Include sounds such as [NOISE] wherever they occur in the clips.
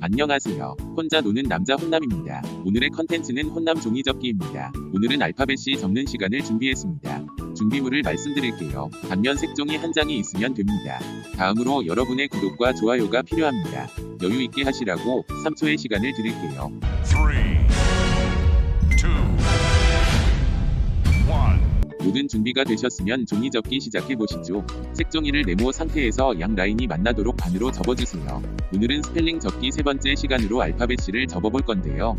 안녕하세요. 혼자 노는 남자 혼남입니다. 오늘의 컨텐츠는 혼남 종이접기입니다. 오늘은 알파벳이 접는 시간을 준비했습니다. 준비물을 말씀드릴게요. 반면 색종이 한 장이 있으면 됩니다. 다음으로 여러분의 구독과 좋아요가 필요합니다. 여유 있게 하시라고 3초의 시간을 드릴게요. 3. 모든 준비가 되셨으면 종이 접기 시작해 보시죠. 색종이를 네모 상태에서 양 라인이 만나도록 반으로 접어주세요. 오늘은 스펠링 접기 세 번째 시간으로 알파벳 C를 접어볼 건데요.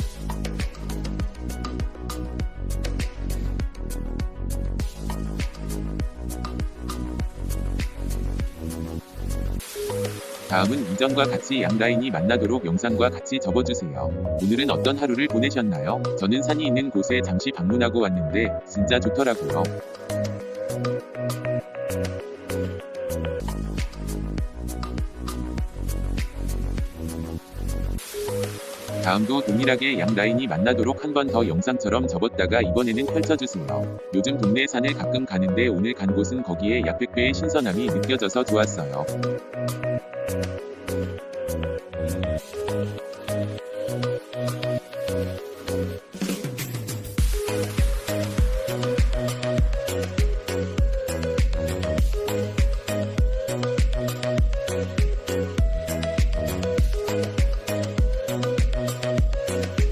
다음은 이전과 같이 양 라인이 만나도록 영상과 같이 접어주세요. 오늘은 어떤 하루를 보내셨나요? 저는 산이 있는 곳에 잠시 방문하고 왔는데 진짜 좋더라고요. 다음도 동일하게 양 라인이 만나도록 한 번 더 영상처럼 접었다가 이번에는 펼쳐주세요. 요즘 동네 산을 가끔 가는데 오늘 간 곳은 거기에 약 100배의 신선함이 느껴져서 좋았어요.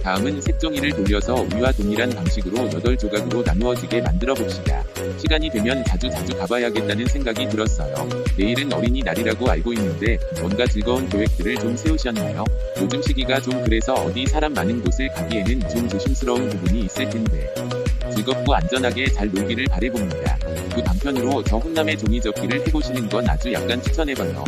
다음은 색종이를 돌려서 위와 동일한 방식으로 8조각으로 나누어지게 만들어 봅시다. 시간이 되면 자주 자주 가봐야겠다는 생각이 들었어요. 내일은 어린이날이라고 알고 있는데 뭔가 즐거운 계획들을 좀 세우셨나요? 요즘 시기가 좀 그래서 어디 사람 많은 곳을 가기에는 좀 조심스러운 부분이 있을 텐데 즐겁고 안전하게 잘 놀기를 바래봅니다. 그 반편으로 저 혼남의 종이 접기를 해보시는 건 아주 약간 추천해봐요.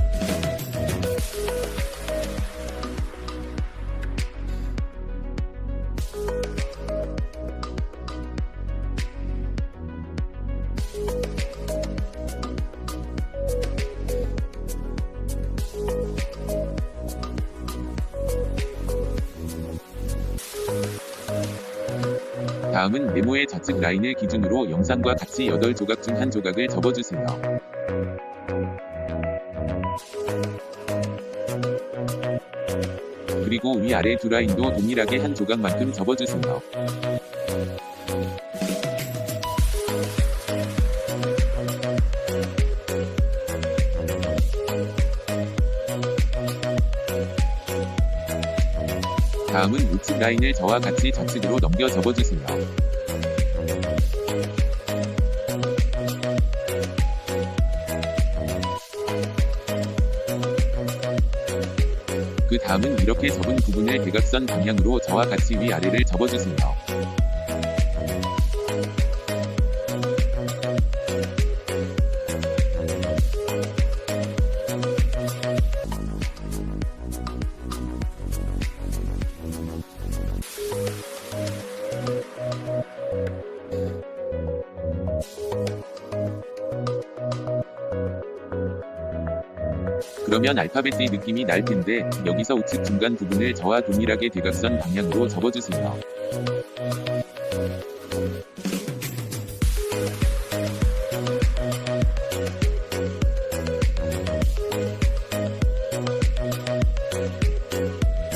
다음은 네모의 좌측 라인을 기준으로 영상과 같이 8조각 중 한 조각을 접어주세요. 그리고 위아래 두 라인도 동일하게 한 조각만큼 접어주세요. 다음은 우측 라인을 저와 같이 좌측으로 넘겨 접어주세요. 그 다음은 이렇게 접은 부분을 대각선 방향으로 저와 같이 위아래를 접어주세요. 그러면 알파벳의 느낌이 날 텐데 여기서 우측 중간 부분을 저와 동일하게 대각선 방향으로 접어주세요.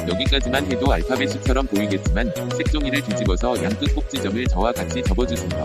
여기까지만 해도 알파벳 수처럼 보이겠지만 색종이를 뒤집어서 양끝 꼭지점을 저와 같이 접어주세요.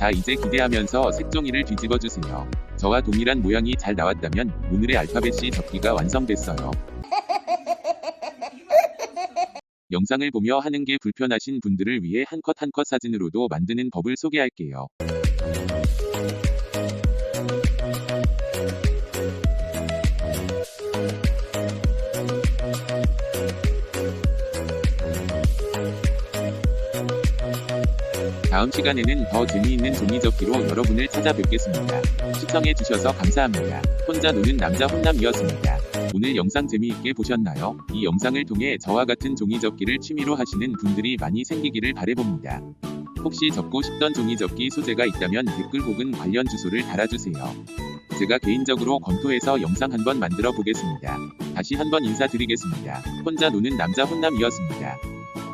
자 이제 기대하면서 색종이를 뒤집어 주세요. 저와 동일한 모양이 잘 나왔다면 오늘의 알파벳이 접기가 완성됐어요. [LAUGHS] 영상을 보며 하는 게 불편하신 분들을 위해 한 컷 한 컷 사진으로도 만드는 법을 소개할게요. 다음 시간에는 더 재미있는 종이접기로 여러분을 찾아뵙겠습니다. 시청해주셔서 감사합니다. 혼자 노는 남자 혼남이었습니다. 오늘 영상 재미있게 보셨나요? 이 영상을 통해 저와 같은 종이접기를 취미로 하시는 분들이 많이 생기기를 바래봅니다. 혹시 접고 싶던 종이접기 소재가 있다면 댓글 혹은 관련 주소를 달아주세요. 제가 개인적으로 검토해서 영상 한번 만들어 보겠습니다. 다시 한번 인사드리겠습니다. 혼자 노는 남자 혼남이었습니다.